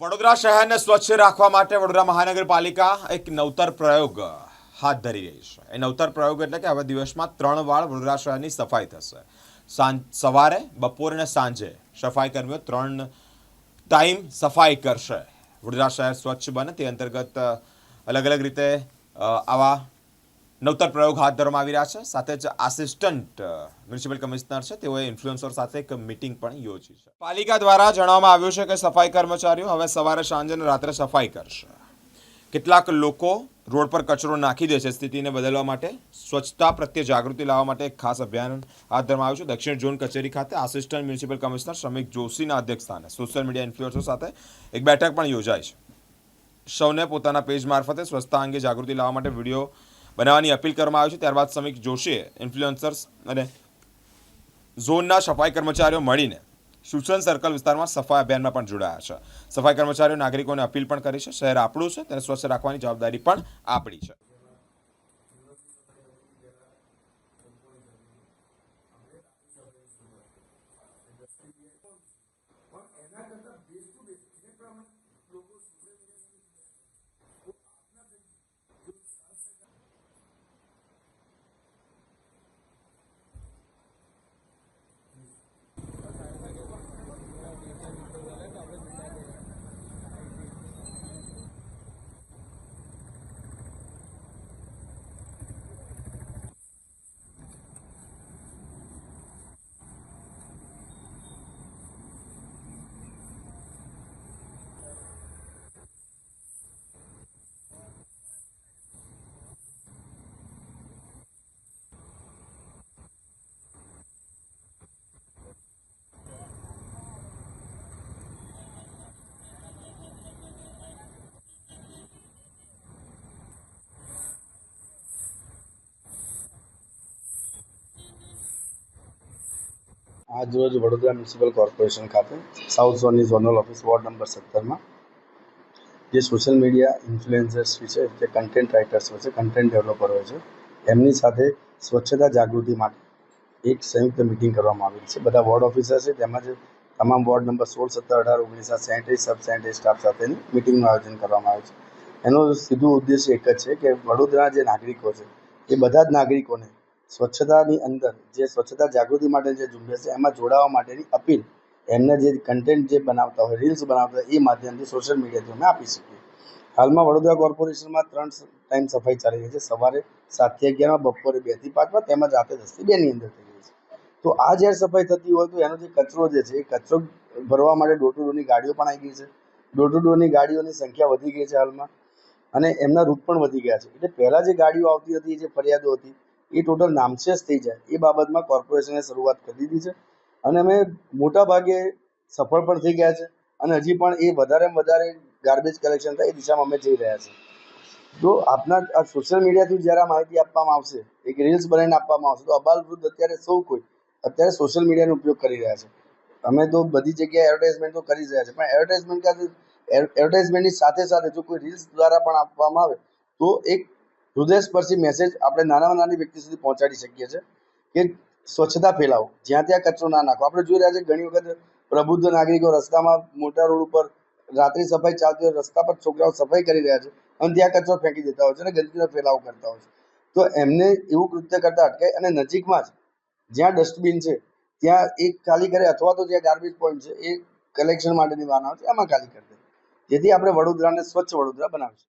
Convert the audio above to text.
વડોદરા શહેરને સ્વચ્છ રાખવા માટે વડોદરા મહાનગરપાલિકા એક નવતર પ્રયોગ હાથ ધરી રહી છે. એ નવતર પ્રયોગ એટલે કે હવે દિવસમાં ત્રણ વાર વડોદરા શહેરની સફાઈ થશે. સવારે, બપોરે અને સાંજે સફાઈ કર્મીઓ ત્રણ ટાઈમ સફાઈ કરશે. વડોદરા શહેર સ્વચ્છ બને તે અંતર્ગત અલગ અલગ રીતે આવા નવતર પ્રયોગ હાથ ધરવામાં આવી રહ્યા છે. સાથે જ આસિસ્ટન્ટ મ્યુનિસિપલ કમિશનર છે. તેઓએ ઇન્ફ્લુએન્સર સાથે એક મીટિંગ પણ યોજી છે. પાલિકા દ્વારા જણાવવામાં આવ્યું છે કે સફાઈ કર્મચારીઓ હવે સવારે સાંજે અને રાત્રે સફાઈ કરશે. કેટલાક લોકો રોડ પર કચરો નાખી દે છે. સ્થિતિને બદલવા માટે સ્વચ્છતા પ્રત્યે જાગૃતિ લાવવા માટે એક ખાસ અભિયાન હાથ ધરવામાં આવ્યું છે. દક્ષિણ ઝોન કચેરી ખાતે આસિસ્ટન્ટ મ્યુનિસિપલ કમિશનર શ્રમિક જોશીના અધ્યક્ષસ્થાને સોશિયલ મીડિયા ઇન્ફ્લુએન્સર સાથે એક બેઠક પણ યોજાઈ છે. સૌને પોતાના પેજ મારફતે સ્વચ્છતા અંગે જાગૃતિ લાવવા માટે વીડિયો બનાવવાની અપીલ કરવામાં આવી છે. ત્યારબાદ સમીક જોશીએ ઇન્ફ્લુએન્સર્સ અને ઝોનના સફાઈ કર્મચારીઓ મળીને સુશન સર્કલ વિસ્તારમાં સફાઈ અભિયાનમાં પણ જોડાયા છે. સફાઈ કર્મચારીઓ, નાગરિકોને અપીલ પણ કરી છે. શહેર આપણું છે. તેને સ્વચ્છ રાખવાની જવાબદારી પણ આપણી છે. આજ રોજ વડોદરા મ્યુનિસિપલ કોર્પોરેશન ખાતે સાઉથ ઝોનની ઝોનલ ઓફિસ વોર્ડ નંબર સત્તરમાં જે સોશિયલ મીડિયા ઇન્ફ્લુએન્સર્સ છે, જે કન્ટેન્ટ રાઇટર્સ હોય છે કન્ટેન્ટ ડેવલપર હોય છે, એમની સાથે સ્વચ્છતા જાગૃતિ માટે એક સંયુક્ત મિટિંગ કરવામાં આવેલી છે. બધા વોર્ડ ઓફિસર છે, તેમજ તમામ વોર્ડ નંબર સોળ, સત્તર, અઢાર, ઓગણીસ, આ સેન્ટ્રી સબ સેનેટરી સ્ટાફ સાથેની મિટિંગનું આયોજન કરવામાં આવ્યું છે. એનો સીધો ઉદ્દેશ્ય એક જ છે કે વડોદરા જે નાગરિકો છે, એ બધા જ નાગરિકોને સ્વચ્છતાની અંદર જે સ્વચ્છતા જાગૃતિ માટે જે ઝુંબેશ છે, એમાં જોડાવા માટેની અપીલ એમને જે કન્ટેન્ટ જે બનાવતા હોય રીલ્સ બનાવતા હોય, એ માધ્યમથી સોશિયલ મીડિયાથી અમે આપી શકીએ. હાલમાં વડોદરા કોર્પોરેશનમાં ત્રણ ટાઈમ સફાઈ ચાલી રહી છે. સવારે સાતથી અગિયારમાં, બપોરે બેથી પાંચમાં, તેમજ રાતે દસથી બેની અંદર થઈ રહી છે. તો આ જ્યારે સફાઈ થતી હોય, તો એનો જે કચરો જે છે, એ કચરો ભરવા માટે ડોર ટુ ડોરની ગાડીઓ પણ આવી ગઈ છે. ડોર ટુ ડોરની ગાડીઓની સંખ્યા વધી ગઈ છે હાલમાં અને એમના રૂટ પણ વધી ગયા છે. એટલે પહેલાં જે ગાડીઓ આવતી હતી, જે ફરિયાદો હતી એ ટોટલ નામશેષ થઈ જાય. એ બાબતમાં કોર્પોરેશને શરૂઆત કરી દીધી છે. અને અમે મોટા ભાગે સફળ પણ થઈ ગયા છે. અને હજી પણ એ વધારે વધારે ગાર્બેજ કલેક્શન થાય એ દિશામાં અમે જઈ રહ્યા છીએ. તો આપના આ સોશિયલ મીડિયાથી જ્યારે માહિતી આપવામાં આવશે, એક રીલ્સ બનાવીને આપવામાં આવશે, તો અબાલ વૃદ્ધ અત્યારે સૌ કોઈ અત્યારે સોશિયલ મીડિયાનો ઉપયોગ કરી રહ્યા છે. અમે તો બધી જગ્યાએ એડવર્ટાઇઝમેન્ટ તો કરી રહ્યા છે. પણ એડવર્ટાઇઝમેન્ટ એડવર્ટાઇઝમેન્ટની સાથે સાથે જો કોઈ રીલ્સ દ્વારા પણ આપવામાં આવે, તો એક હૃદયસ્પર્શી મેસેજ આપણે નાનામાં નાની વ્યક્તિ સુધી પહોંચાડી શકીએ છીએ કે સ્વચ્છતા ફેલાવો. જ્યાં ત્યાં કચરો ના નાખો. આપણે જોઈ રહ્યા છે ઘણી વખત પ્રબુદ્ધ નાગરિકો રસ્તામાં મોટા રોડ ઉપર રાત્રિ સફાઈ ચાલતી હોય, રસ્તા પર છોકરાઓ સફાઈ કરી રહ્યા છે અને ત્યાં કચરો ફેંકી દેતા હોય છે અને ગંદકીનો ફેલાવો કરતા હોય છે. તો એમને એવું કૃત્ય કરતા અટકાય અને નજીકમાં જ જ્યાં ડસ્ટબિન છે, ત્યાં એક ખાલી કરે અથવા તો જ્યાં ગાર્બેજ પોઈન્ટ છે, એ કલેક્શન માટેની વાહનો છે એમાં ખાલી કરી દે. જેથી આપણે વડોદરાને સ્વચ્છ વડોદરા બનાવીશું